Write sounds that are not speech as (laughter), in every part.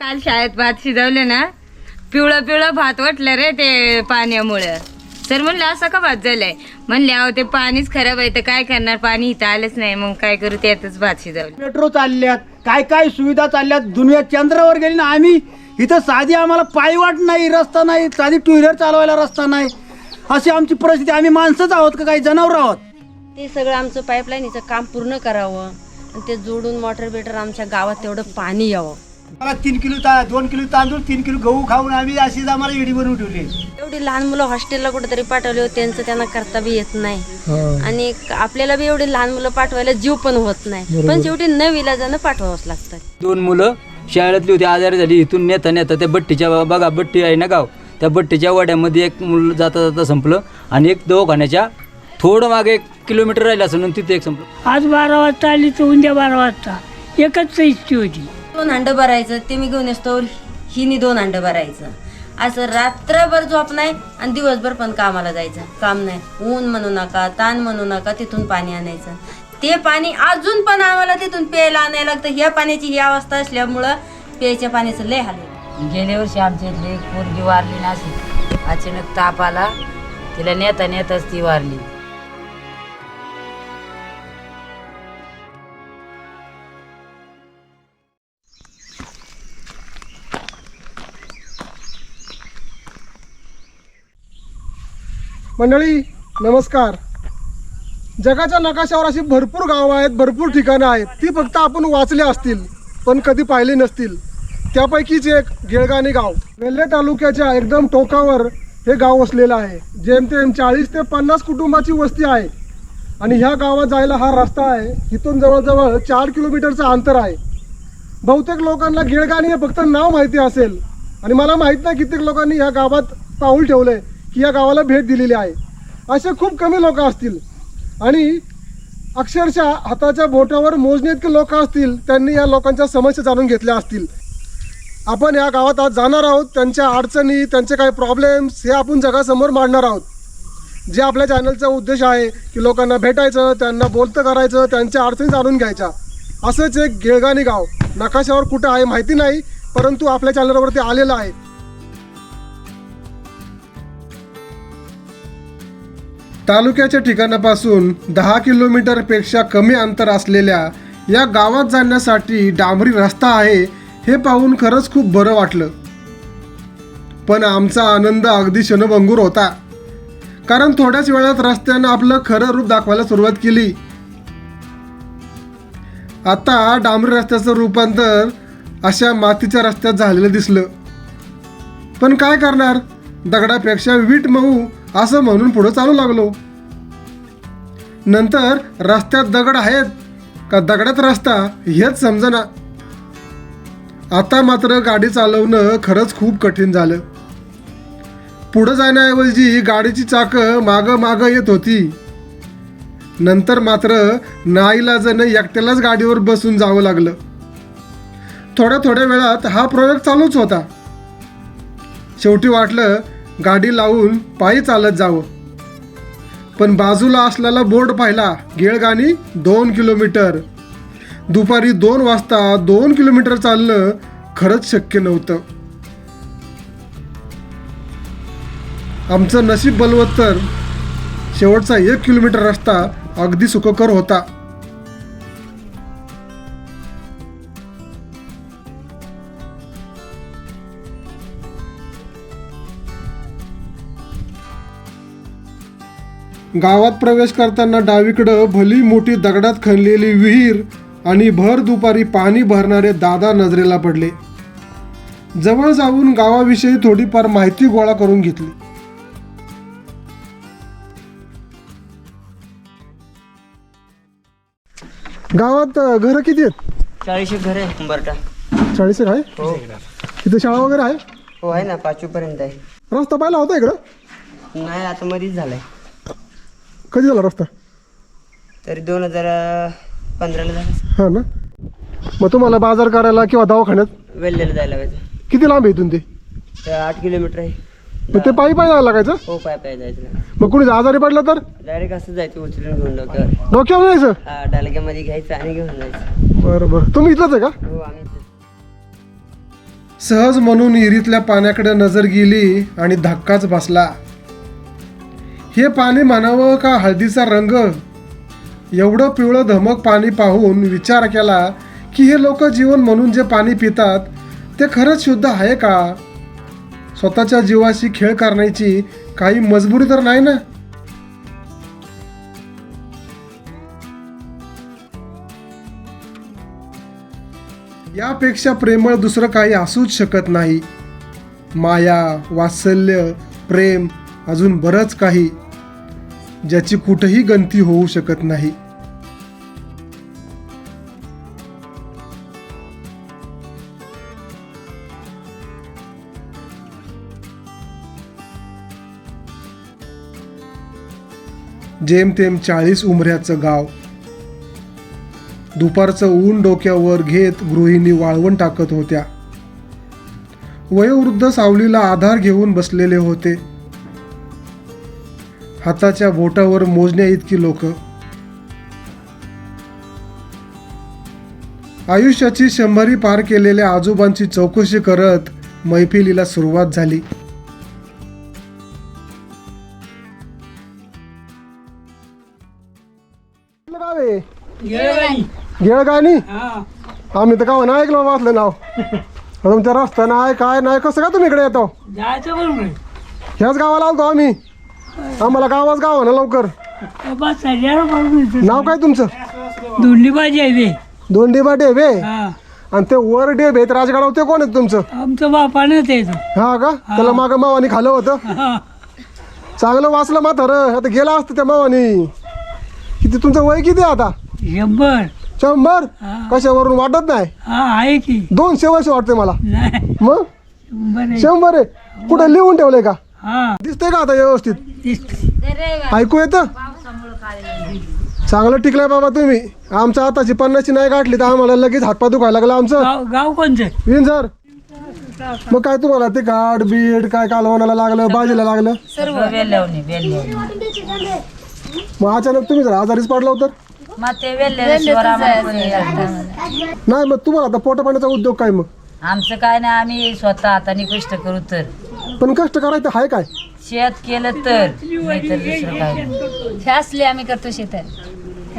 काल शाळेत भात शिजवले ना पिवळं पिवळं भात वाटलं रे ते पाण्यामुळं. सर म्हणलं असं का भात झालंय? म्हणले अहो ते पाणीच खराब आहे तर काय करणार? पाणी इथं आलंच नाही मग काय करू त्यातच भात शिजवलं. मेट्रो चालल्यात काय काय सुविधा चालल्यात दुनिया चंद्रावर गेली ना आम्ही इथं साधी आम्हाला पायवाट नाही रस्ता नाही साधी टू व्हीलर चालवायला रस्ता नाही. अशी आमची परिस्थिती आम्ही माणसंच आहोत का काही जनावर आहोत? ते सगळं आमचं पाईपलाईनीचं काम पूर्ण करावं आणि ते जोडून मोटर बेटर आमच्या गावात तेवढं पाणी यावं. मला तीन किलो ता दोन किलो तांदूळ तीन किलो गहू खाऊन आम्ही अशीच आम्हाला इडी बनवून ठेवली. एवढी लहान मुलं हॉस्टेलला कुठेतरी पाठवले होते त्यांचं त्यांना करता बी येत नाही. आणि आपल्याला बी एवढी लहान मुलं पाठवायला जीव पण होत नाही. पण शेवटी न विलाजानं पाठवावंच लागतं दोन मुलं शाळेतली होती आजारी झाली इथून नेता नेता त्या बट्टीच्या बघा बट्टी आहे ना गाव. त्या बट्टीच्या वाड्यामध्ये एक मुलं जाता जाता संपलं आणि एक दवाखान्याच्या थोडं मागे एक किलोमीटर राहिलं असं म्हणून तिथे एक संपलं. आज बारा वाजता आली तर उद्या बारा वाजता. एकच इष्टी होती. दोन अंड भरायचं ते मी घेऊन असतो हिनी दोन अंड भरायचं. असं रात्रभर झोप नाही आणि दिवसभर पण कामाला जायचं. काम नाही. ऊन म्हणू नका ताण म्हणू नका तिथून पाणी आणायचं. ते पाणी अजून पण आम्हाला तिथून प्यायला आणायला लागतं. ह्या पाण्याची ही अवस्था असल्यामुळं प्यायच्या पाण्याचं लय हाल गेल्या वर्षी आमच्या इथली पोरगी वारली नाशिक अचानक ताप आला. तिला नेता नेताच ती वारली. मंडळी नमस्कार. जगाच्या नकाशावर अशी भरपूर गावं आहेत भरपूर ठिकाणं आहेत. ती फक्त आपण वाचली असतील पण कधी पाहिली नसतील. त्यापैकीच एक गिळगाणी गाव. वेल्हे तालुक्याच्या एकदम टोकावर हे गाव वसलेलं आहे. जेमतेम चाळीस ते पन्नास कुटुंबाची वस्ती आहे. आणि ह्या गावात जायला हा रस्ता आहे. इथून जवळजवळ चार किलोमीटरचं अंतर आहे. बहुतेक लोकांना गिळगाणी हे फक्त नाव माहिती असेल. आणि मला माहीत नाही कित्येक लोकांनी ह्या गावात पाऊल ठेवलं आहे की या गावाला भेट दिलेली आहे. असे खूप कमी लोक असतील. आणि अक्षरशः हाताच्या बोटावर मोजणे इतके लोक असतील त्यांनी या लोकांच्या समस्या जाणून घेतल्या असतील. आपण या गावात आज जाणार आहोत. त्यांच्या अडचणी त्यांचे काही प्रॉब्लेम्स हे आपण जगासमोर मांडणार आहोत. जे आपल्या चॅनलचा उद्देश आहे की लोकांना भेटायचं त्यांना बोलतं करायचं त्यांच्या अडचणी जाणून घ्यायच्या. असंच एक गिळगाणी गाव नकाशावर कुठं आहे माहिती नाही परंतु आपल्या चॅनलवरती आलेलं आहे. तालुक्याच्या ठिकाणापासून दहा किलोमीटरपेक्षा कमी अंतर असलेल्या या गावात जाण्यासाठी डांबरी रस्ता आहे हे पाहून खरंच खूप बरं वाटलं. पण आमचा आनंद अगदी क्षणभंगूर होता. कारण थोड्याच वेळात रस्त्यानं आपलं खरं रूप दाखवायला सुरुवात केली. आता डांबरी रस्त्याचं रूपांतर अशा मातीच्या रस्त्यात झालेलं दिसलं. पण काय करणार? दगडापेक्षा वीट मऊ असं म्हणून पुढं चालू लागलो. नंतर रस्त्यात दगड आहेत का दगडात रस्ता हेच समजना. आता मात्र गाडी चालवणं खरंच खूप कठीण झालं. पुढं जाण्याऐवजी गाडीची चाकं मागं मागं येत होती. नंतर मात्र नाईलाजानं एकट्यालाच गाडीवर बसून जावं लागलं. थोड्या थोड्या वेळात हा प्रयोग चालूच होता. शेवटी वाटलं गाडी लावून पायी चालत जावं पण बाजूला असलेला बोर्ड पाहिला गेळगाणी दोन किलोमीटर. दुपारी दोन वाजता दोन किलोमीटर चालणं खरंच शक्य नव्हतं. आमचं नशीब बलवत्तर शेवटचा एक किलोमीटर रस्ता अगदी सुखकर होता. गावात प्रवेश करताना डावीकडं भली मोठी दगडात खणलेली विहीर आणि भर दुपारी पाणी भरणारे दादा नजरेला पडले. जवळ जाऊन गावाविषयी थोडीफार माहिती गोळा करून घेतली. गावात घर किती आहेत? चाळीस घर आहे चाळीस एक आहे? हो. तिथे शाळा वगैरे आहे? हो आहे ना पाचवी पर्यंत आहे. रस्ता पाहिला होता इकडं? नाही आता मध्येच झालाय. कधी झाला रस्ता? तरी दोन हजार पंधराला झाला. हा ना? मग तुम्हाला बाजार करायला किंवा दवाखान्यात वेल्लेला जायला पाहिजे. किती लांब आहे इथून ते? तर आठ किलोमीटर आहे. मग ते पायी पायी जायला लागायचं? हो पाय पाय जायचं. मग कुणी आजारी पडलं तर? डायरेक्ट असं जायचं उचलून घेऊन डोक्यावर. डोक्यावर जायचं? हा डालक्यामध्ये घ्यायचं आणि घेऊन जायचं. बरं बरं. तुम्ही इथलंच आहे का? हो आम्ही. सहज म्हणून विहिरीतल्या पाण्याकडे नजर गेली आणि धक्काच बसला. हे पाणी म्हणावं का हळदीचा रंग? एवढं पिवळं धमक पाणी पाहून विचार केला की हे लोक जीवन म्हणून जे पाणी पितात ते खरंच शुद्ध आहे का? स्वतःच्या जीवाशी खेळ करण्याची काही मजबुरी तर नाही ना? यापेक्षा प्रेमळ दुसरं काही असूच शकत नाही. माया वात्सल्य प्रेम अजून बरंच काही ज्याची कुठेही गणती होऊ शकत नाही. जेमतेम चाळीस उमऱ्याचं गाव. दुपारचं ऊन डोक्यावर घेत गृहिणी वाळवण टाकत होत्या. वयोवृद्ध सावलीला आधार घेऊन बसलेले होते. हाताच्या बोटावर मोजण्या इतकी लोक. आयुष्याची शंभरी पार केलेल्या आजोबांची चौकशी करत मैफिलीला सुरुवात झाली. गेळगाणी. आम्ही तर गाव नाही ऐकलं वाचलं नाव. तुमच्या रस्ता नाही काय नाही कसं काय तुम्ही इकडे येतो? ह्याच गावाला आलतो आम्ही. आम्हाला गावाच गाव ना लवकर. बस नाव काय तुमचं? दोन्ही भाजी आहे बे. दोन डेबा डेबे हा. आणि ते वर डेबे आहेत राजगडावर ते कोण आहेत तुमचं? आमचं बापानंच आहे तो. हा का? त्याला मागं मावानी खाल्लं होतं. हा. चांगलं वाचलं म्हातार. आता गेला असतं त्या मावानी. किती तुमचं वय किती आहे आता? शंभर. शंभर? कशावरून वाटत नाही? हा आहे की. दोनशे वर्ष वाटते मला. नाही. मग? शंभर शंभर आहे. कुठे लिहून ठेवलंय का? हा. दिसतंय का आता व्यवस्थित? दिसतं. ऐकू येतं? चांगलं टिकलंय बाबा तुम्ही. आमच्या आताची पन्नासची नाही गाठली तर आम्हाला लगेच हातपाय दुखायला लागला आमचं. गाव गाव कोणचं? विन सर मग काय तुम्हाला ते गाड बीड काय कालवणाला लागलं भाजीला लागलं? सर्व मग अचानक तुम्ही जर आजारीच पडला तर? मग ते वेल्ल्याशिवाय आम्हाला कोणी येत नाही. नाही मग तुम्हाला आता पोटा पाण्याचा उद्योग काय मग? आमचं काय नाही आम्ही स्वतः हाताने कष्ट करू तर. पण कष्ट करायचं आहे काय? शेत केलं तर नाही तर दुसरं काय? नाही. हे असले आम्ही करतो शेतात.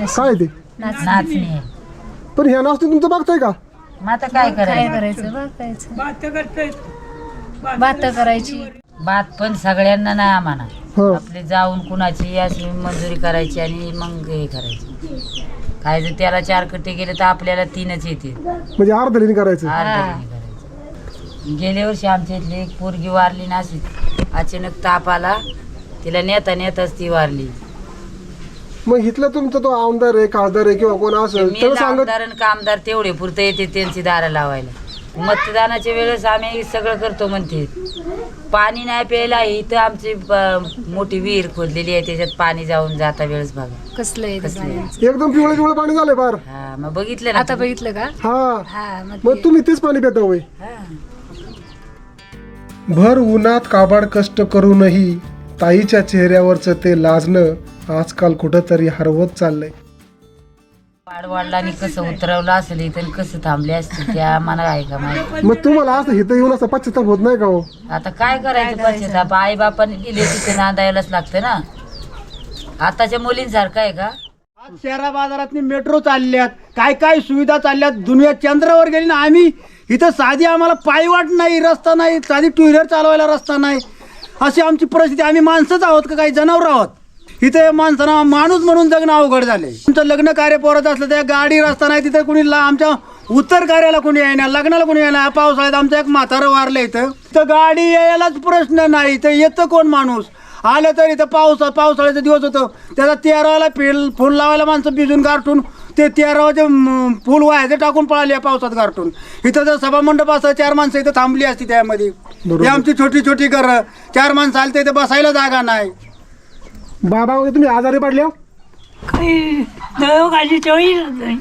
काय ते? नाचणी. पण ह्या नास्ती तुमचं बघताय का? मग आता काय काय करायचं? करायचं भात भात करायची. बात पण सगळ्यांना नाही आम्हाला. हा. आपले जाऊन कुणाची अशी मंजुरी करायची आणि मग हे करायची. काय जर त्याला चार कट्टे गेले तर आपल्याला तीनच येते म्हणजे अर्धलीने करायचं. करायचं. गेल्या वर्षी आमच्या इथली एक पोरगी वारली नाशिक अचानक ताप आला. तिला नेता नेताच ती वारली. मग इथलं तुमचं तो आमदार आहे खासदार आहे किंवा कोण असेल मी त्याला सांगत आमदार आणि कामदार तेवढे पुरते येते त्यांची दारं लावायला. मतदानाच्या वेळेस आम्ही सगळं करतो म्हणते. पाणी नाही प्यायला इथं आमची ब- मोठी विहीर खोदलेली आहे त्याच्यात पाणी जाऊन जाता वेळेस बघा. कसलं आहे ते कसलं? पाण्याचं. एकदम पिवळं पिवळं पाणी झालंय फार. हा मग बघितलं ना आता तुम्ही? बघितलं का? हा. हा मग मग तुम्ही तेच पाणी पिता होय? हा. भर उन्हात काबाड कष्ट करूनही ताईच्या चेहऱ्यावरचं ते लाजणं आजकाल कुठंतरी हरवत चाललंय. वाडवडिलांनी कसं उतरवलं असेल इथं आणि कसं थांबले असतील त्या आम्हाला आहे का माहिती? मग तुम्हाला असं इथं येऊन असं पश्चाताप होत नाही का हो? आता काय करायचं पश्चाताप? आई बापाने दिले तिथे नांदायलाच लागतं ना. आताच्या मुलींसारखं आहे का? आज शहरा बाजारात मेट्रो चालल्यात. काय काय सुविधा चालल्यात? दुनिया चंद्रावर गेली ना आम्ही. इथं साधी आम्हाला पायवाट नाही रस्ता नाही साधी टू व्हीलर चालवायला रस्ता नाही. अशी आमची परिस्थिती. आम्ही माणसंच आहोत का काही? जनावर आहोत. इथे माणसांना माणूस म्हणून जगणं अवघड झाले तुमचं लग्न कार्य पोरत असलं त्या गाडी रस्ता नाही तिथे कुणी ला- आमच्या उत्तर कार्याला कोणी येणार लग्नाला कोणी येणार? पावसाळ्यात आमचं एक म्हातारं वारलं इथं. तर गाडी यायलाच प्रश्न नाही. तर येतं कोण माणूस? आलं तर इथं पावसा पावसाळ्याचा दिवस होतो. त्याचा तेरावाला फील फुल लावायला माणसं भिजून गारठून ते तेरावाचे फुल व्हायचे टाकून पळाले पावसात गारठून. इथं जर सभामंडप असं चार माणसं इथं थांबली असती त्यामध्ये. ही आमची छोटी छोटी घरं. चार माणसं आली तर इथं बसायला जागा नाही. बाबा तुम्ही आजारी पडल्या काही दवाखान्याची चोळी नाही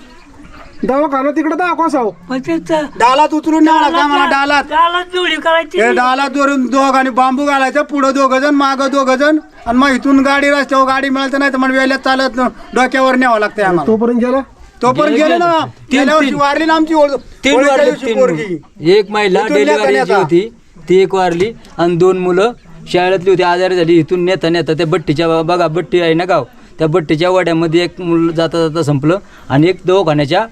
दवाखाना तिकडे दाखवा साव. तिथं डालात उचलून न्यावं लागतं आम्हाला डालात. त्याला जोडी करायची. हे डालात धरून दोघ आणि बांबू घालायचं पुढं दोघ जण मागं दोघ जण आणि मग इथून गाडी रस्त्यावर गाडी मिळाली तर नाही तर मग वेळेत चालत न- डोक्यावर न्यावं लागतंय आम्हाला. तोपर्यंत गेला? तो पण गेले ना. तीन- गेल्या वर्षी. वारली ना आमची ओळ- तीन होळीच्या वारले दिवशी तीन पोरगी. मुलं. एक महिला इथून डिलिव्हरी नेता जी नेता. होती ती एक वारली. आणि दोन मुलं शाळेतली होती आजारी झाली. इथून नेता नेता त्या बट्टीच्या बघा बट्टी आहे ना गाव. त्या बट्टीच्या वाड्यामध्ये एक मुलं जाता जाता संपलं. आणि एक दवाखान्याच्या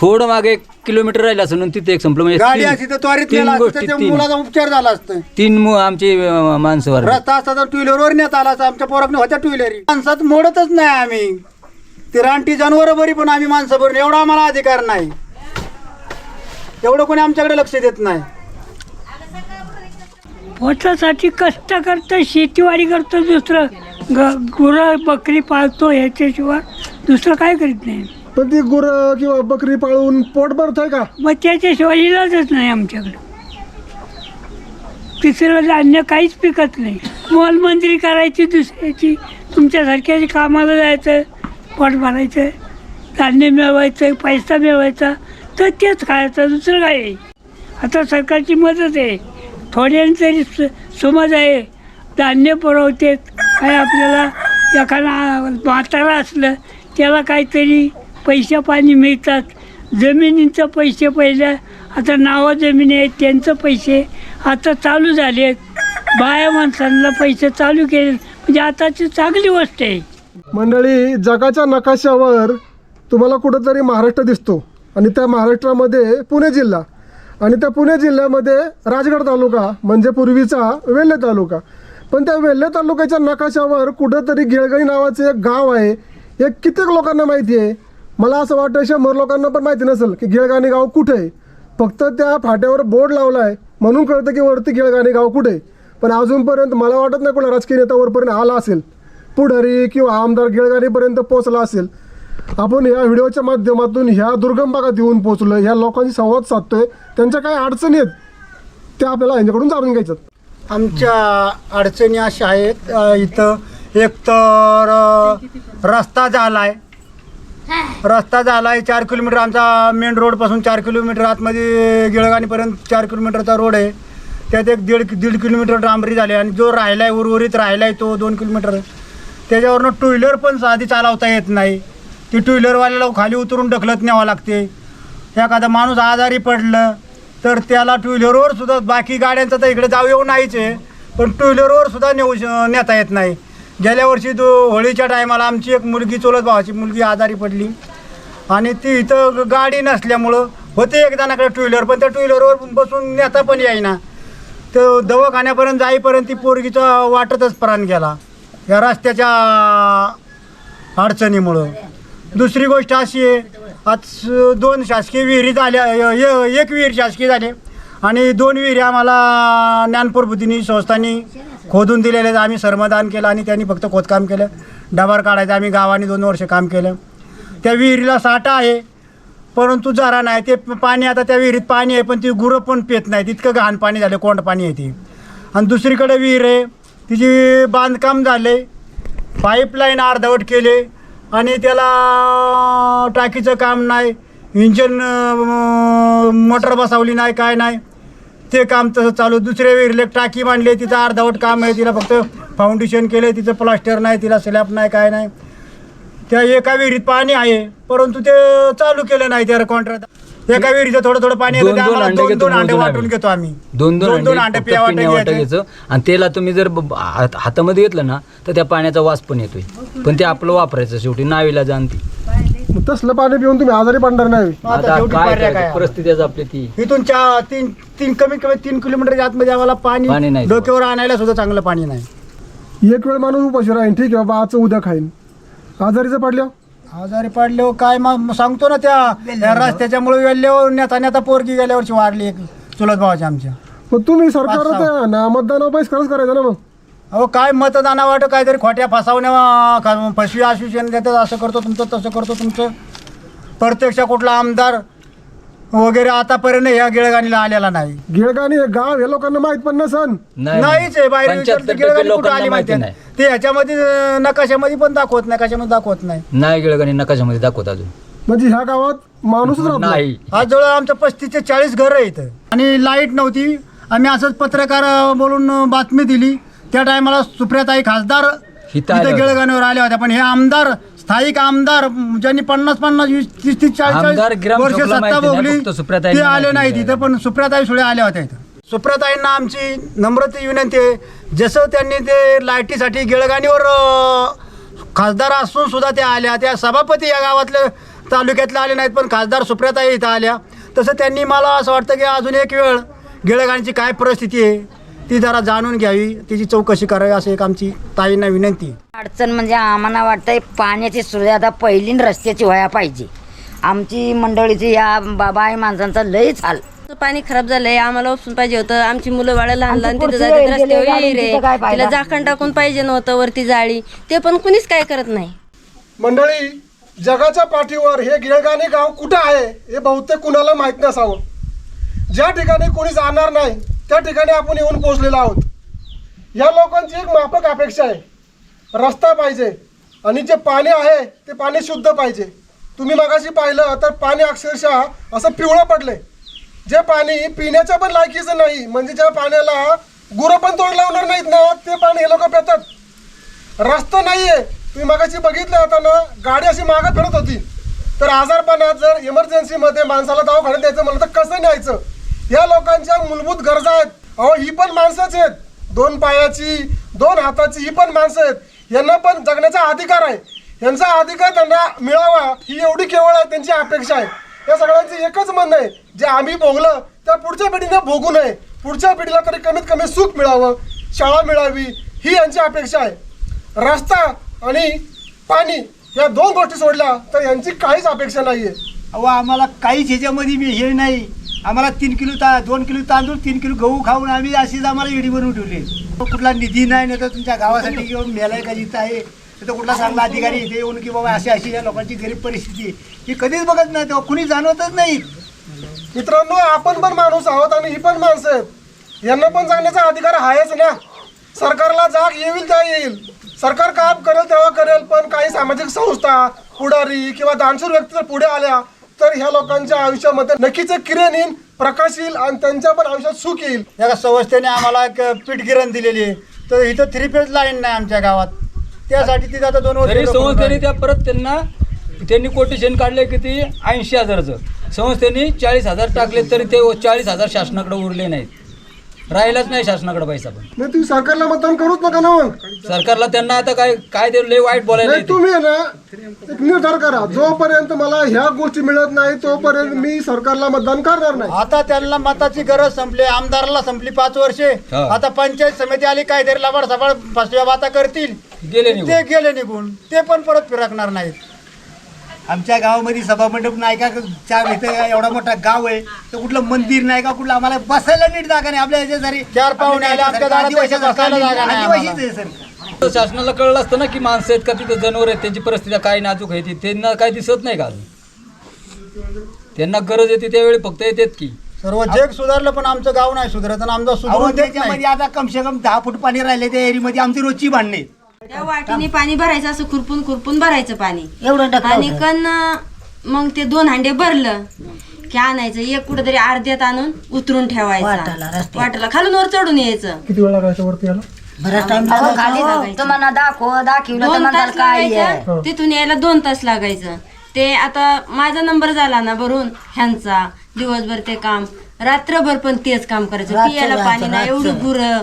थोडं मागे एक किलोमीटर राहिलं असं म्हणून तिथे एक संपलं. म्हणजे गाडी तीन- असती तर त्वरित तीन नेला असता, गोष्टी त्याच्या तीन मुलाचा उपचार झाला असतं. तीन मु- आमची अं, माणसं वारली. रस्ता असता तर टू व्हीलरवर नेता आला असता आमच्या पोराकडे होत्या टू व्हीलर माणसात मोडतच नाही आम्ही. ती रानटी जनावर बरी पण आम्ही माणसं भरून एवढा आम्हाला अधिकार नाही. एवढं कोणी आमच्याकडे लक्ष देत नाही. पोटासाठी कष्ट करतो शेतीवाडी करतो दुसरं ग गुरं बकरी पाळतो ह्याच्याशिवाय दुसरं काय करीत नाही. पण ती गुरं किंवा बकरी पाळून पोट भरतंय का? मग त्याच्याशिवाय इलाजच नाही आमच्याकडं. तिसरं म्हणजे धान्य काहीच पिकत नाही. मोलमंदिरी करायची दुसऱ्याची तुमच्यासारख्याची कामाला जायचं पोट भरायचं धान्य मिळवायचं पैसा मिळवायचा तर तेच खायचं दुसरं काय आहे? आता सरकारची मदत आहे. थोड्यानं तरी स- समज आहे. धान्य पुरवते काय आपल्याला एखादा म्हातारा असलं त्याला काहीतरी पैसे पाणी मिळतात. जमिनींचं पैसे पहिल्या आता नावं जमिनी आहेत त्यांचं पैसे आता चालू झाले आहेत. बाया माणसांना पैसे चालू केले. म्हणजे आताची चांगली गोष्ट आहे. मंडळी जगाच्या नकाशावर तुम्हाला कुठंतरी महाराष्ट्र दिसतो. आणि त्या महाराष्ट्रामध्ये पुणे जिल्हा. आणि त्या पुणे जिल्ह्यामध्ये राजगड तालुका म्हणजे पूर्वीचा वेल्हे तालुका. पण त्या वेल्हे तालुक्याच्या नकाशावर कुठंतरी गेळगणी नावाचं एक गाव आहे. हे कित्येक लोकांना माहिती आहे. मला असं वाटतं शंभर लोकांना पण माहिती नसेल की गेळगाणी गाव कुठे आहे. फक्त त्या फाट्यावर बोर्ड लावला आहे म्हणून कळतं की वरती गेळगाणी गाव कुठे आहे. पण अजूनपर्यंत मला वाटत नाही कोणा राजकीय नेता वरपर्यंत आला असेल. पुढारी किंवा आमदार गिळगाणीपर्यंत पोहोचला असेल. आपण या व्हिडिओच्या माध्यमातून ह्या दुर्गम भागात येऊन पोहोचलो ह्या लोकांशी संवाद साधतोय. त्यांच्या काय अडचणी आहेत त्या आपल्याला यांच्याकडून जाणून घ्यायच्यात आमच्या अडचणी अशा आहेत इथं एक तर रस्ता झाला आहे रस्ता झाला आहे चार किलोमीटर आमचा मेन रोडपासून चार किलोमीटर आतमध्ये गिळगाणीपर्यंत चार किलोमीटरचा रोड आहे. त्यात एक दीड दीड किलोमीटर डांबरी झाली आणि जो राहिला आहे उर्वरित राहिला आहे तो दोन किलोमीटर. त्याच्यावरनं टू व्हीलर पण साधी चालवता येत नाही. ती टू व्हीलरवाल्याला खाली उतरून ढकलत न्यावं लागते. एखादा माणूस आजारी पडलं तर त्याला टू व्हीलरवर सुद्धा बाकी गाड्यांचं तर इकडे जाऊ येऊ नाहीच आहे. पण टू व्हीलरवर सुद्धा नेऊ श- नेता येत नाही. गेल्या वर्षी तो होळीच्या टायमाला आमची एक मुलगी चुलत भावाची मुलगी आजारी पडली. आणि ती इथं गाडी नसल्यामुळं होते एक जणाकडे टू व्हीलर पण त्या टू व्हीलरवर बसून नेता पण येईना तर दवाखान्यापर्यंत जाईपर्यंत ती पोरगीचा वाटतच प्राण गेला. या रस्त्याच्या अडचणीमुळं. दुसरी गोष्ट अशी आहे आज दोन शासकीय विहिरी झाल्या एक विहीर शासकीय झाले. आणि दोन विहिरी आम्हाला ज्ञानपूर बुद्धिनी संस्थांनी खोदून दिलेले आम्ही श्रमदान केलं आणि त्यांनी फक्त खोदकाम केलं. डबार काढायचं आम्ही गावाने दोन वर्ष काम केलं. त्या विहिरीला साठा आहे परंतु जरा नाही. ते पाणी आता त्या विहिरीत पाणी आहे पण ती गुरं पण पित नाही तितकं घाण पाणी झालं कोंड पाणी आहे ती. आणि दुसरीकडे विहीर आहे तिची बांधकाम झाले. पाईपलाईन अर्धवट केले आणि त्याला टाकीचं काम नाही. इंजन मोटर बसवली नाही काय नाही. ते काम तसं चालू. दुसऱ्या विहिरीला एक टाकी मांडली तिचं अर्धवट काम आहे तिला फक्त फाउंडेशन केलं तिचं प्लास्टर नाही तिला स्लॅब नाही काय नाही. त्या एका विहिरीत पाणी आहे परंतु ते चालू केलं नाही त्या कॉन्ट्रॅक्ट एका विहिरीचं थोडं थोडं पाणी दोन दोन अंडे दोन घेतो दोन अंडे मोजून वाटून. घेतो आम्ही. दोन दोन दोन अंडे पिया वाटून घ्यायचे. आणि त्याला तुम्ही जर हात- हातामध्ये घेतलं ना तर त्या पाण्याचा वास पण येतोय. पण ते आपलं वापरायचं शेवटी नावीला जाणती. मग तसलं पाणी पिऊन तुम्ही आजारी पडणार नाही. आता आता शेवटी काय पर्याय काय? करायचं? परिस्थिती आज आपली ती. इथून चार तीन तीन कमीत कमी तीन किलोमीटर आतमध्ये आम्हाला पाणी पाणी नाही. डोक्यावर आणायला सुद्धा चांगलं पाणी नाही. एक वेळ माणूस उपाशी राहीन ठीक आहे बाबा आजचं उद्या खाईन. आजारीचं पडल्या आजारी पडल्यावर काय मग सांगतो ना त्या त्या रस्त्याच्यामुळे वेल्ल्यावर नेता नेता पोरगी गेल्या वर्षी वारली एक चुलत भावाची आमच्या. मग तुम्ही सरकार. ना मतदानावर पैसे खरंच करायचं ना मग? अहो काय मतदानावाट काहीतरी खोट्या फसवण्या का- फसवी आश्वासन देतात असं करतो तुमचं तसं करतो तुमचं. प्रत्यक्ष कुठला आमदार वगैरे आतापर्यंत ह्या गिळगाणीला आलेला नाही. गिळगाणी हे गाव हे लोकांना माहीत पण नसन. नाहीच आहे बाहेर विचारलं तर 75% गिळगाणी कुठं लोकांना आली माहिती माहिती नाही. ते ह्याच्यामध्ये अं, नकाशामध्ये पण दाखवत नाही कशामध्ये दाखवत नाही. नाही गिळगणी नकाशामध्ये दाखवत अजून. म्हणजे ह्या गावात माणूसच राहत नाही. नाही. आज जवळ आमचं पस्तीस ते चाळीस घरं आहे इथं आणि लाइट नव्हती. आम्ही असंच पत्रकार बोलून बातमी दिली. त्या टायमाला सुप्रियाताई खासदार इथं इथं होत्या. गिळगाणीवर आल्या होत्या पण हे आमदार स्थायिक आमदार ज्यांनी पन्नास पन्नास वीस तीस तीस चाळीस आमदार चाळीस वर्ष सत्ता भोगली. ते आले माहिती नाही. आहे. तिथं पण सुप्रियाताई सुळे आल्या होत्या इथं. सुप्रियाताईंना आमची नम्रते विनंती आहे जसं त्यांनी ते लाईटीसाठी गिळगाणीवर खासदार असून सुद्धा त्या आल्या. त्या सभापती या गावातल्या तालुक्यातले आले नाहीत पण खासदार सुप्रियाताई इथं आल्या. तसं त्यांनी मला असं वाटतं की अजून एक वेळ गिळगाणीची काय परिस्थिती आहे? ती जरा जाणून घ्यावी तिची चौकशी करावी असं एक आमची ताईंना विनंती. अडचण म्हणजे आम्हाला वाटतंय पाण्याची सुविधा पहिली न रस्त्याची व्हायला पाहिजे. आमची मंडळीची या बाबा आई माणसांचा लयच हाल. पाणी खराब झालंय आम्हाला उपसून पाहिजे होतं. आमची मुलं बाळ लहान लहान तिथे रस्त्यावर फायदा? तिला झाकण टाकून पाहिजे नव्हतं वरती जाळी. ते पण कुणीच काय करत नाही. मंडळी जगाच्या पाठीवर हे गिळगाणे गाव कुठं आहे हे बहुतेक कुणाला माहीत नसावं. ज्या ठिकाणी कोणी जाणार नाही त्या ठिकाणी आपण येऊन पोहोचलेलो आहोत. या लोकांची एक माफक अपेक्षा आहे. रस्ता पाहिजे आणि जे पाणी आहे ते पाणी शुद्ध पाहिजे. तुम्ही मगाशी पाहिलं तर पाणी अक्षरशः असं पिवळं पडले जे पाणी पिण्याच्या पण लायकीचं नाही म्हणजे ज्या पाण्याला गुरं पण तोड लावणार नाहीत ना ते पाणी हे लोक पेतात. रस्ता नाही आहे तुम्ही मगाशी बघितलं होता ना गाडी अशी मागं फिरत होती. तर आजारपणात जर इमर्जन्सीमध्ये माणसाला दवाखान्यात द्यायचं म्हणलं तर कसं न्यायचं? या लोकांच्या मूलभूत गरजा आहेत. अहो ही पण माणसंच आहेत. दोन पायाची दोन हाताची ही पण माणसं आहेत. यांना पण जगण्याचा अधिकार आहे. यांचा अधिकार त्यांना मिळावा ही एवढी केवळ आहे त्यांची अपेक्षा आहे. या सगळ्यांचं एकच म्हणणं आहे जे आम्ही भोगलं त्या पुढच्या पिढीने भोगू नये. पुढच्या पिढीला तरी कमीत कमी सुख मिळावं शाळा मिळावी ही यांची अपेक्षा आहे. रस्ता आणि पाणी या दोन गोष्टी सोडल्या तर यांची काहीच अपेक्षा नाही आहे अहो आम्हाला काहीच ह्याच्यामध्ये मी हे नाही. आम्हाला तीन किलो ता दोन किलो तांदूळ तीन किलो गहू खाऊन आम्ही अशीच आम्हाला इडी बनवून ठेवली. कुठला निधी नाही नाही तर तुमच्या गावासाठी येऊन मेलाय का जिथं आहे तिथं कुठला चांगला अधिकारी इथे येऊन की बाबा अशी अशी या लोकांची गरीब परिस्थिती ही कधीच बघत नाही तेव्हा कुणी जाणवतच नाही. मित्रांनो आपण पण माणूस आहोत आणि ही पण माणसं आहेत. यांना पण सांगण्याचा अधिकार आहेच ना. सरकारला जाग येईल त्या येईल. सरकार काम करेल तेव्हा करेल पण काही सामाजिक संस्था पुढारी किंवा दानशूर व्यक्ती जर पुढे आल्या तर ह्या लोकांच्या आयुष्यामध्ये नक्कीच एक किरण येईल प्रकाश येईल आणि त्यांच्या पण आयुष्यात सुख येईल. या संस्थेने आम्हाला एक पीठ गिरण दिलेली आहे. तर इथं थ्री फेज लाईन नाही आमच्या गावात. त्यासाठी तिथं आता दोन वर्ष तरी संस्थेने त्या परत त्यांना त्यांनी कोटेशन काढले किती ऐंशी हजारचं. संस्थेने चाळीस हजार टाकले तरी ते चाळीस हजार शासनाकडे उरले नाहीत. राहिलाच नाही शासनाकडे पैसा पण. नाही तुम्ही सरकारला मतदान करूच नका ना मग. सरकारला त्यांना आता काय काय ते लय वाईट बोलायला नाही येते. तुम्ही आहे ना एक निर्धार करा. जोपर्यंत मला ह्या गोष्टी मिळत नाही तोपर्यंत मी सरकारला मतदान करणार नाही. आता त्यांना मताची गरज संपली आमदाराला संपली पाच वर्षे. हा. आता पंचायत समिती आली काहीतरी लबाड सबाड फसव्या बाता करतील. गेले निघून. ते गेले निघून. ते पण परत फिरकणार नाहीत. आमच्या गावामध्ये सभामंडप नाही का? चार इथे एवढा मोठा गाव आहे. तर कुठलं मंदिर नाही का? कुठलं आम्हाला बसायला नीट जागा नाही. आपल्या ह्याच्यासारी चार पाहुणे आले आमच्या दारात बसायला जागा नाही आदिवासीच आहे सर. तर शासनाला कळलं असतं ना की माणसं आहेत का तिथं जनावर आहेत त्यांची परिस्थिती काय नाजूक आहे ती? त्यांना काय दिसत नाही का अजून? त्यांना गरज येते त्यावेळी फक्त येतात की. सर्व जग सुधारलं पण आमचं गाव नाही सुधारत आणि आमचं अहो सुधारून देत नाही. त्याच्यामध्ये आता कमसे कम दहा फूट पाणी राहिले त्या एरीमध्ये आमची रोजची भांडणे आहेत. त्या वाटीने पाणी भरायचं असं खुरपून खुरपून भरायचं पाणी. एवढं आणि. कण मग ते दोन हांडे भरलं की आणायचं एक कुठेतरी अर्ध्यात आणून उतरून वाटाला, ठेवायचं रस्त्यात. वाटाला खालून वर चढून यायचं. किती वेळ लागायचा वरती याला बराच टाइम अहो, खाली लागायचं. तुम्हाला दाखव दाखवलं तर दोन म्हणताल तास काय आहे? लागायचं तिथून यायला दोन तास लागायचं. ते आता माझा नंबर झाला ना भरून ह्यांचा. दिवसभर ते काम. रात्रभर पण तेच काम करायचं. पियाला जायचं, पाणी नाही एवढी रातचं. गुरं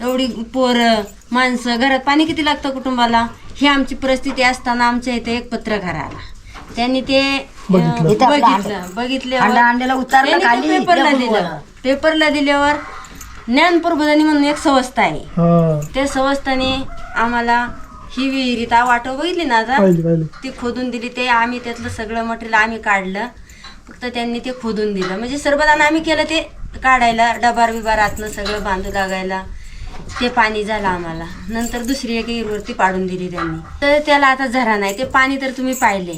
एवढी पोरं. माणसं घरात पाणी किती लागतं कुटुंबाला? ही आमची परिस्थिती असताना आमच्या इथे एक पत्रकार आला. त्यांनी ते अं, बघितलं. अंड- बघितल्यावर अंडा आणलेलं उतारलं त्यांनी ते खाली, पेपरला दिलं. पेपरला दिल्यावर ज्ञान प्रबोधनी म्हणून एक संस्था आहे. त्या संस्थाने आम्हाला ही विहिरीत वाटव बघितली ना आता? पाहिली पाहिली. ती खोदून दिली. ते आम्ही त्यातलं सगळं मटेरियल आम्ही काढलं. फक्त त्यांनी ते खोदून दिलं. म्हणजे सरबतानं आम्ही केलं ते काढायला डबार बिबार आतनं सगळं बांधू लागायला. ते पाणी झालं आम्हाला. नंतर दुसरी एक विहीरवरती पाडून दिली त्यांनी. तर त्याला आता झरा नाही ते पाणी तर तुम्ही पाहिले.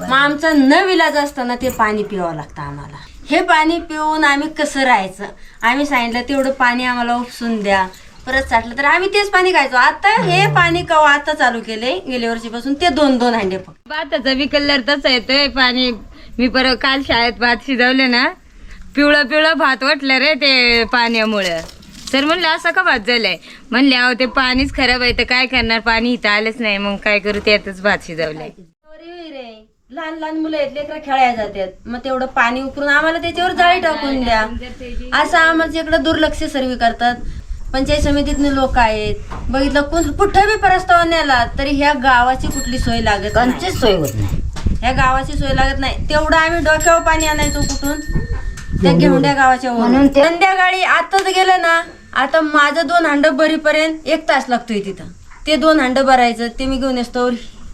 मग आमचा न विलाज असताना ते पाणी पिवावं लागतं आम्हाला. हे पाणी पिऊन आम्ही कसं राहायचं? आम्ही सांगितलं तेवढं पाणी आम्हाला उपसून द्या. परत साठलं तर आम्ही तेच पाणी खायचो. आता हे पाणी कवा आता चालू केले गेल्या वर्षीपासून ते दोन दोन हांडे फक्त. भाताचा बी कलर तसा येतोय पाणी. मी परत काल शाळेत भात शिजवले ना पिवळं पिवळं भात वाटलं रे ते पाण्यामुळं. सर म्हणलं असं का भात झालाय म्हणले अहो ते पाणीच खराब आहे तर काय करणार? पाणी इथं आलंच नाही मग काय करू? त्यातच भात शिजवलाय. रे. लहान लहान मुलं आहेत लेकरं खेळायला जातात. मग तेवढं पाणी उकरून आम्हाला त्याच्यावर जाळी टाकून द्या. असं आम्हाला इकडे दुर्लक्ष सर्व करतात. पंचायत समितीतले लोक आहेत. बघितलं कोण कुठं बी प्रस्ताव नेला तरी ह्या गावाची कुठली सोय लागत नाही. कंचीच सोय होत नाही. ह्या गावाची सोय लागत नाही. तेवढं आम्ही डोक्यावर पाणी आणायचो कुठून? त्या घेऊंड्या गावाच्या संध्याकाळी आताच गेलं ना आता माझं दोन हांड भरीपर्यंत एक तास लागतोय तिथं. ते दोन हांड भरायचं ते मी घेऊन असतो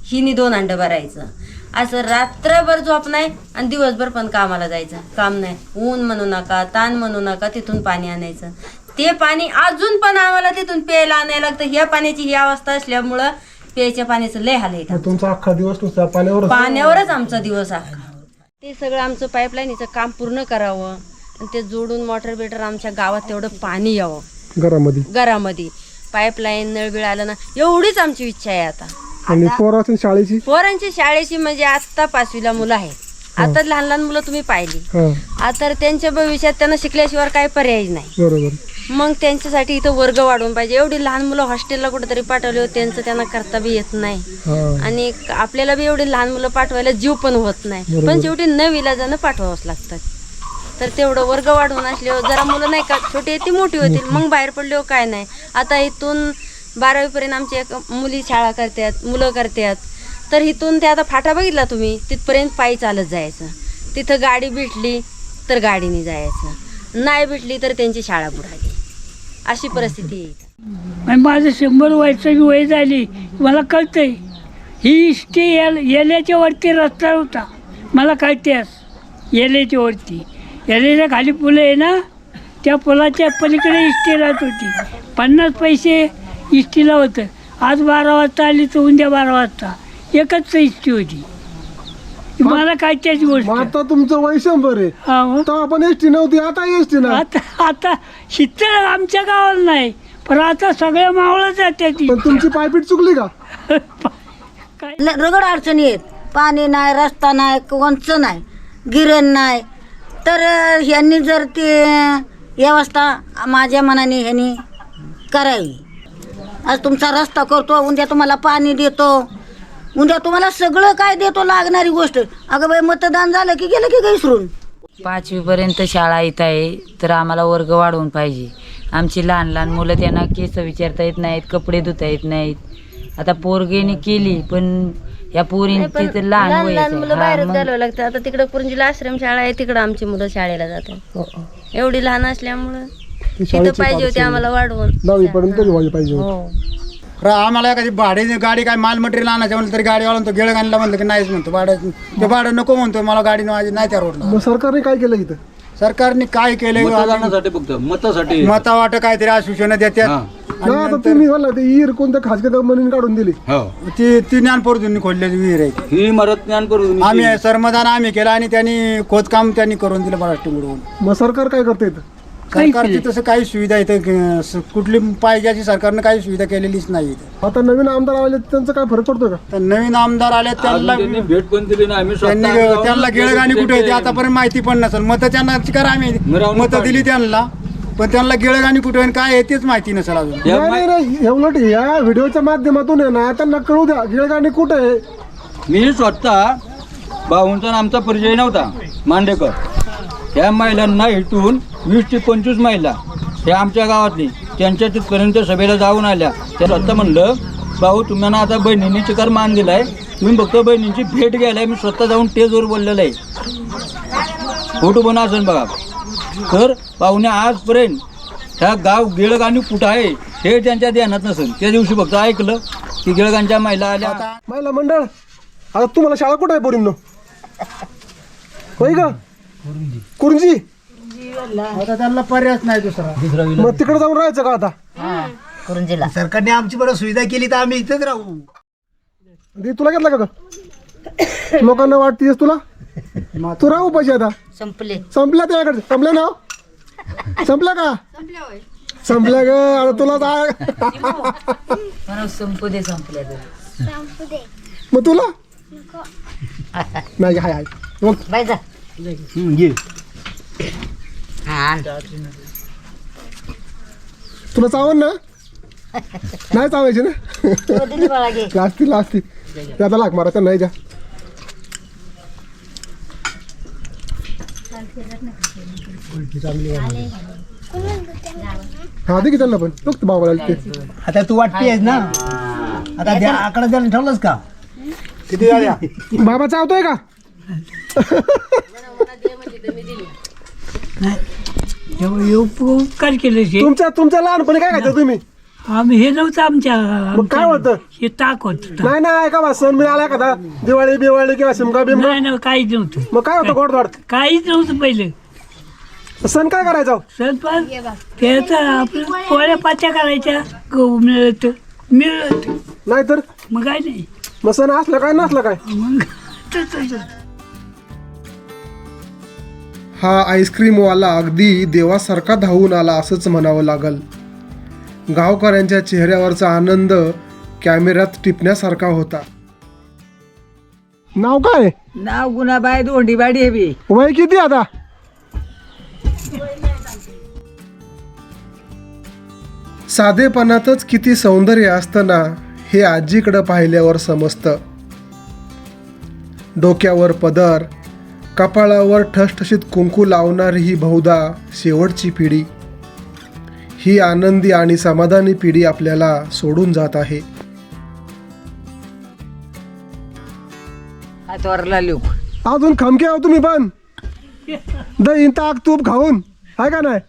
हिनी दोन हांड भरायचं. असं रात्रभर झोप नाही आणि दिवसभर पण कामाला जायचं. काम नाही. ऊन म्हणू नका ताण म्हणू नका तिथून पाणी आणायचं. ते पाणी अजून पण आम्हाला तिथून प्यायला आणायला लागतं. ह्या पाण्याची ही अवस्था असल्यामुळं प्यायच्या पाण्याचं लय हाल मग तुमचा अख्खा दिवस पाण्यावर पाण्यावरच आमचा दिवस आहे. ते सगळं आमचं पाईपलाईनीचं काम पूर्ण करावं. आणि ते जोडून मोटर बिटर आमच्या गावात तेवढं पाणी यावं. घरामध्ये. घरामध्ये. पाईपलाईन नळबिळ आलं ना एवढीच आमची इच्छा आहे आता. आणि पोराची शाळेची? पोरांची शाळेची म्हणजे आत्ता पाचवीला मुलं आहेत. आता लहान लहान मुलं तुम्ही पाहिली. हा. आता त्यांच्या भविष्यात त्यांना शिकल्याशिवाय काही पर्याय नाही. बरोबर. मग त्यांच्यासाठी इथं वर्ग वाढवून पाहिजे. एवढी लहान मुलं हॉस्टेलला कुठेतरी पाठवले होते त्यांचं त्यांना करता बी येत नाही. हा. आणि आपल्याला बी एवढी लहान मुलं पाठवायला जीव पण होत नाही. पण शेवटी न विलाजानं पाठवावंच लागतात तर तेवढं वर्ग वाढवून असल्यावर जरा मुलं नाही का छोटी आहेत ती मोठी होतील. मग बाहेर पडल्यावर काय नाही. आता इथून बारावीपर्यंत आमची एक मुली शाळा करतात मुलं करतात. तर इथून ते आता फाटा बघितला तुम्ही? तिथपर्यंत पायी चालत जायचं. तिथं गाडी भेटली तर गाडीने जायचं. नाही भेटली तर त्यांची शाळा बुडाली. अशी परिस्थिती आहे माझं शंभर वर्षाची वय झाली. मला कळतंय. ही इष्टी येल येल्याच्या वरती रस्ता होता. मला कळतेस येल्याच्या वरती. येल्याच्या खाली पुलं आहे ना त्या पुलाच्या पलीकडे इष्टी राहत होती. पन्नास पैसे इष्टीला होतं. आज बारा वाजता आली तर उद्या बारा वाजता. एकच इष्टी होती. मला कळतेच गोष्ट. मग आता तुमचं वय शंभर आहे. हा मग. तर आपण एसटी नव्हती आता एसटी ना? आता आता शितर आमच्या गावाला नाही पण आता सगळ्या मावळं जाते ती पण तुमची पायपीट चुकली का? (laughs) काय? रगड अडचणी आहेत. पाणी नाही रस्ता नाही कोणचं नाही. गिरण नाही. तर ह्यांनी जर ते व्यवस्था माझ्या मनाने ह्यांनी करावी. आज तुमचा रस्ता करतो उद्या तुम्हाला पाणी देतो. उद्या तुम्हाला सगळं काय देतो लागणारी गोष्ट. अगं बाई मतदान झालं की गेलं की घसरून पाचवीपर्यंत शाळा इथं आहे तर आम्हाला वर्ग वाढवून पाहिजे. आमची लहान लहान मुलं त्यांना केस विचारता येत नाहीत कपडे धुता येत नाहीत. आता पोरगेने केली पण या पोरींची तर लहान लहान वय लहान मुलं बाहेरच घालवावं लागतं. आता तिकडं पुरंजीला आश्रम शाळा आहे तिकडं आमची मुलं शाळेला जातात. एवढी लहान असल्यामुळं तिथं पाहिजे होती आम्हाला वाढवून. दहावी पर्यंत व्हायला पाहिजे हो. र आम्हाला एखादी भाडे गाडी काय माल मटेरियल आणायचं म्हणलं तरी गाडीवाला तो गेळ आणला म्हणलं की नाहीच म्हणतो भाडं ते भाडं नको म्हणतो मला गाडी माझी नाही त्या रोडला मग सरकारने काय केलं इथं? सरकारने काय केलंय मतदानासाठी फक्त मतासाठी. मता वाट काहीतरी आश्वासनं देतात हा. नाही आता तुम्ही म्हणला ते ईर कोणत्या खासगी कंपनीने काढून दिली. हो. ती ती ज्ञानपोरजूंनी खोदलेली विहीर आहे. ही मरत ज्ञान करून आम्ही सरमदान आम्ही केलं आणि त्यांनी खोदकाम त्यांनी करून दिलं महाराष्ट्र मिळवून मग सरकार काय करते इथं? सरकारची तसं काही सुविधा इथं स- कुठली पाहिजे अशी सरकारनं काही सुविधा केलेलीच नाही इथं. आता नवीन आमदार आले त्यांचा काय फरक पडतो का? तर नवीन आमदार आले त्यांना त्यांनी भेट पण दिली ना आम्ही स्वतः त्यांनी जाऊन त्यांना गिळगाणी कुठे होती? आतापर्यंत माहिती पण नसेल. मतं त्यांना करा आम्ही मिरवणूक मतं दिली त्यांना. पण त्यांना गिळगाणी कुठे आणि काय आहे तेच माहिती नसेल अजून. या नाही नाही नाही. हे उलट या व्हिडिओच्या माध्यमातून आहे ना त्यांना कळू द्या गिळगाणी कुठे आहे? मी स्वतः भाऊंचा आणि आमचा परिचय नव्हता. मांडेकर. या महिलांना इटून वीस ते पंचवीस महिला ह्या आमच्या गावातली त्यांच्या तिथपर्यंत सभेला जाऊन आल्या. त्या स्वतः म्हणलं भाऊ तुम्हाला आता बहिणींनी चिकार मान दिलाय. मी फक्त बहिणींची भेट घ्यायला मी स्वतः जाऊन टेजवर बोललेलं आहे. फोटो पण असेल बघा. तर पाहुणे आजपर्यंत ह्या गाव गिळगाणी कुठं आहे हे त्यांच्या ध्यानात नसेल त्या दिवशी फक्त ऐकलं की गिळगांच्या महिला आल्या. महिला मंडळ आता तुम्हाला शाळा कुठं आहे पोरींनो? होय का? कुरुंजी आता त्यांना पर्यायच नाही दुसरा. मग तिकडे जाऊन राहायचं का आता? कुरुंजीला सरकारने आमची बरं सुविधा केली तर आम्ही इथेच राहू. दे, तुला घेतला का ग? लोकांना वाटतेस तुला? तू राहू पाहिजे आता. संपले. संपल्या त्याकडे. संपल्या ना संपल्या का? संपल्या ग. आता तुला जा- संपू दे मग तुला? नाही हाय हाय. मग? बाय जा. हा. तुला चावन ना? नाही चावायची ना? लास्ती लास्ती आता लाग मारा नाही जा. हा दे की त्यांना पण. बघ तू बाबाला ते आता तू वाटतेस ना? आता द्या आकडा द्यायला ठेवलंस का? किती बाबा चावतोय का? एवढं उप- उपकार केले ते तुमच्या तुमच्या लहानपणी काय खायचं तुम्ही? आम्ही हे नव्हतं आमच्या मग काय होतं? हे ताक होत नाही नाही का बा सण मी आला का दिवाळी बिवाळी किंवा शिमगा बिमगा? नाही ना काहीच नव्हतं. मग काय होतं गोडधोड काहीच नव्हतं पहिलं. सण काय करायचं? स्वयंपाक त्याचं आपलं पोळ्या पाच्या करायच्या गहू मिळत मिळत. नाहीतर? मग काय नाही. मग सण असलं काय नसलं काय? मग तसंच. हा आईस्क्रीमवाला अगदी देवासारखा धावून आला असंच म्हणावं लागल. गावकऱ्यांच्या चेहऱ्यावरचा आनंद कॅमेऱ्यात टिपण्यासारखा होता. नाव काय? नाव गुणाबाई दोंडीबाडी आहे बी. वय किती आता? साधेपणातच किती सौंदर्य असतं ना हे आजीकडं पाहिल्यावर समजतं. डोक्यावर पदर कपाळावर ठसठशीत कुंकू लावणारी ही बहुधा शेवटची पिढी. ही आनंदी आणि समाधानी पिढी आपल्याला सोडून जात आहे. हातवरला लोक अजून खमके आहो तुम्ही पण. दही ताक तूप खाऊन. आहे का नाही?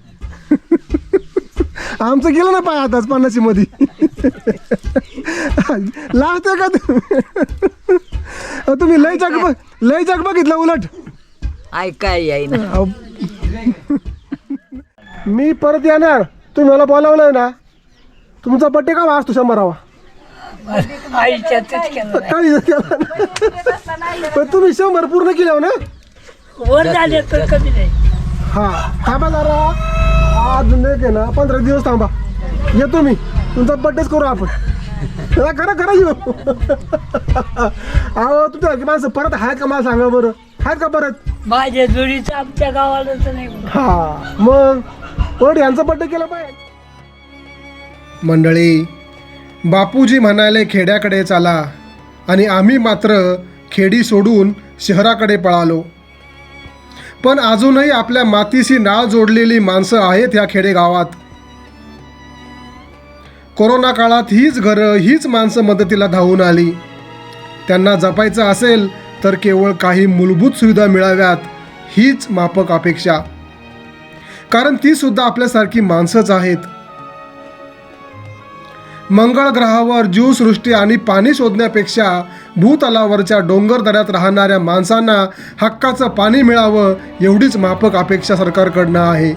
आमचं गेलं ना पाय आताच पन्नाशी मध्ये लास्ट का तुम्ही लय जग बघ लय जग बघितलं उलट. ऐकाय याय ना अहो. मी परत येणार. तुम्ही मला बोलावलंय ना. तुमचा बड्डे का वाचतो शंभरावा? केला नाही. पण तुम्ही शंभर पूर्ण केले हो ना? वर झाले तर कमी नाही. हा थांबा जरा. आज नाही के ना पंधरा दिवस थांबा. येतो मी. तुमचा बड्डेच करू आपण. खरं खरं येऊ. अहो तुमच्या माणसं परत आहेत का मला सांगा बरं? आहेत का परत? माझ्या जोडीचं आमच्या गावाला तर नाही हा मग? ओढ यांचा बड्डे केला पाहिजे. मंडळी बापूजी म्हणाले खेड्याकडे चाला आणि आम्ही मात्र खेडी सोडून शहराकडे पळालो. पण अजूनही आपल्या मातीशी नाळ जोडलेली माणसं आहेत ह्या खेडेगावात. कोरोना काळात हीच घरं हीच माणसं मदतीला धावून आली. त्यांना जपायचं असेल तर केवळ काही मूलभूत सुविधा मिळाव्यात हीच मापक अपेक्षा. कारण ती सुद्धा आपल्यासारखी माणसंच आहेत. मंगळ ग्रहावर जीवसृष्टी आणि पाणी शोधण्यापेक्षा भूतलावरच्या डोंगर दऱ्यात राहणाऱ्या माणसांना हक्काचं पाणी मिळावं एवढीच माफक अपेक्षा सरकारकडनं आहे.